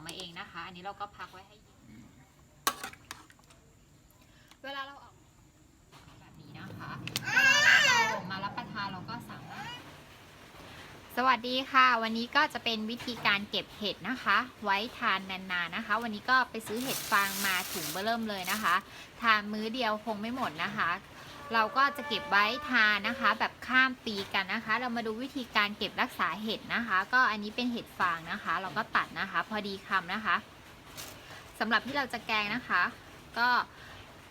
อกมาเองนะคะ อันนี้เราก็พักไว้ให้เย็นเวลาเราออกแบบนี้นะคะเวลาเรามารับประทานเราก็สามารถ สวัสดีค่ะ วันนี้ก็จะเป็นวิธีการเก็บเห็ดนะคะ ไว้ทานนานๆนะคะ วันนี้ก็ไปซื้อเห็ดฟางมาถุงเบอร์เริ่มเลยนะคะ ทานมื้อเดียวคงไม่หมดนะคะ เราก็จะเก็บไว้ทานนะคะ แบบข้ามปีกันนะคะ เรามาดูวิธีการเก็บรักษาเห็ดนะคะ ก็อันนี้เป็นเห็ดฟางนะคะ เราก็ตัดนะคะ พอดีคำนะคะสำหรับที่เราจะแกงนะคะ ก็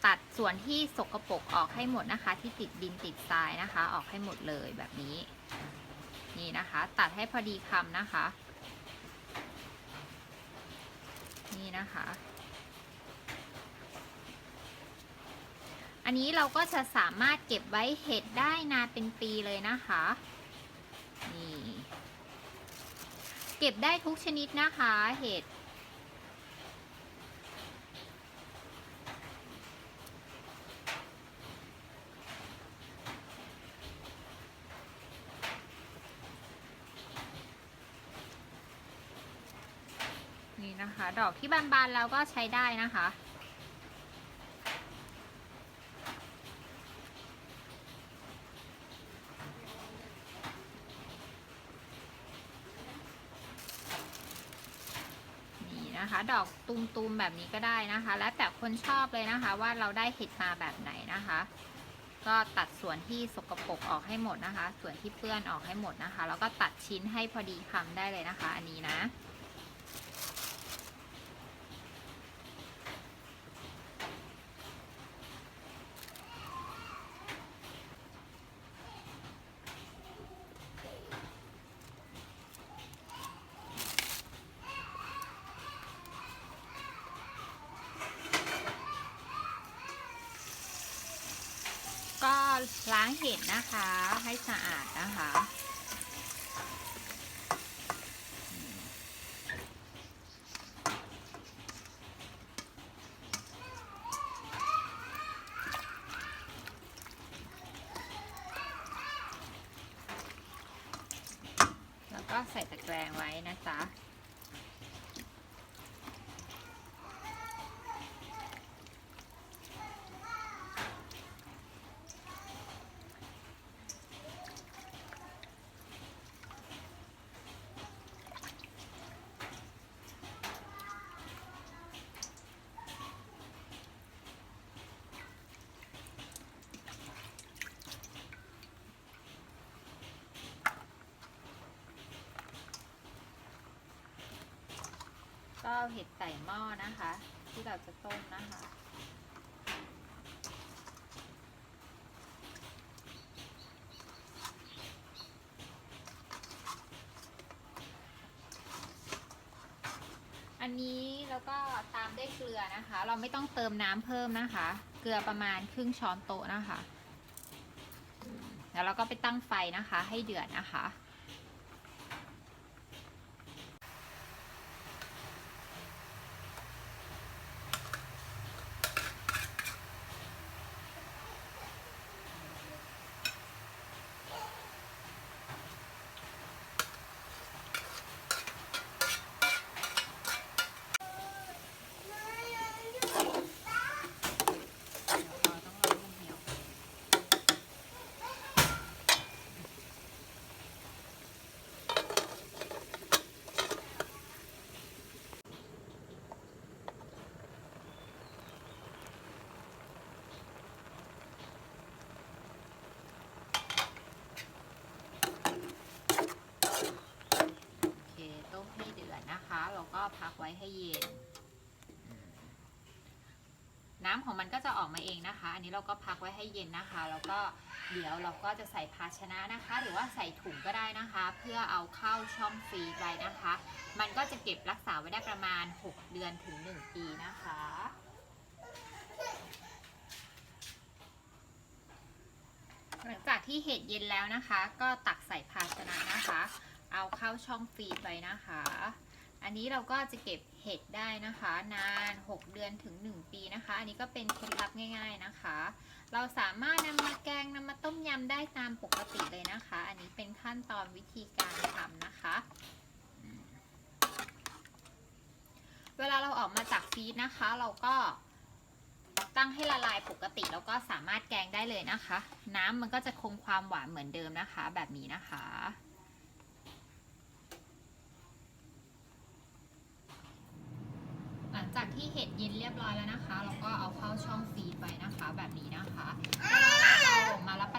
ตัดส่วนที่สกปรกออกให้หมดนะคะ ที่ติดดินติดทรายนะคะ ออกให้หมดเลยแบบนี้ นี่นะคะ ตัดให้พอดีคำนะคะ นี่นะคะ อันนี้เราก็จะสามารถเก็บไว้เห็ดได้นานเป็นปีเลยนะคะนี่เก็บได้ทุกชนิดนะคะเห็ดนี่นะคะ ดอกที่บานๆเราก็ใช้ได้นะคะ นะคะ ดอกตุมๆแบบนี้ก็ได้นะคะ แล้วแต่คนชอบเลยนะคะ ว่าเราได้เห็ดมาแบบไหนนะคะ ก็ตัดส่วนที่สกปรกออกให้หมดนะคะ ส่วนที่เปื้อนออกให้หมดนะคะ แล้วก็ตัดชิ้นให้พอดีคำได้เลยนะคะ อันนี้นะ ก็ ล้างเห็ดนะคะ ให้สะอาดนะคะ แล้วก็ใส่ตะแกรงไว้นะจ๊ะ ก็เห็ดไก่หม้อนะคะ ที่เราจะต้มนะคะ อันนี้แล้วก็ตามด้วยเกลือนะคะ เราไม่ต้องเติมน้ำเพิ่มนะคะ เกลือประมาณครึ่งช้อนโต๊ะนะคะ แล้วเราก็ไปตั้งไฟนะคะ ให้เดือดนะคะ เราต้องรอให้มันเหี่ยวโอเค ต้มให้เดือดนะคะ เราก็พัก ไว้ให้เย็น น้ำของมันก็จะออกมาเองนะคะ อันนี้เราก็พักไว้ให้เย็นนะคะ แล้วก็เดี๋ยวเราก็จะใส่ภาชนะนะคะ หรือว่าใส่ถุงก็ได้นะคะ เพื่อเอาเข้าช่องฟรีไว้นะคะ มันก็จะเก็บรักษาไว้ได้ประมาณ 6 เดือนถึง 1 ปีนะคะหลังจากที่เห็ดเย็นแล้วนะคะ ก็ตักใส่ภาชนะนะคะ เอาเข้าช่องฟรีซไว้นะคะ อันนี้เราก็จะเก็บเห็ดได้นะคะ นาน 6 เดือนถึง 1 ปีนะคะ อันนี้ก็เป็นเคล็ดลับง่าย ๆนะคะ เราสามารถนำมาแกงนำมาต้มยำได้ตามปกติเลยนะคะ อันนี้เป็นขั้นตอนวิธีการทำนะคะ เวลาเราออกมาจากฟรีซนะคะ เราก็ตั้งให้ละลายปกติแล้วก็สามารถแกงได้เลยนะคะ น้ำมันก็จะคงความหวานเหมือนเดิมนะคะ แบบนี้นะคะ หลัง จากที่เห็ดเย็นเรียบร้อยแล้วนะคะเราก็เอาเข้าช่องฟรีซไว้นะคะ แบบนี้นะคะเวลาเรามารับประ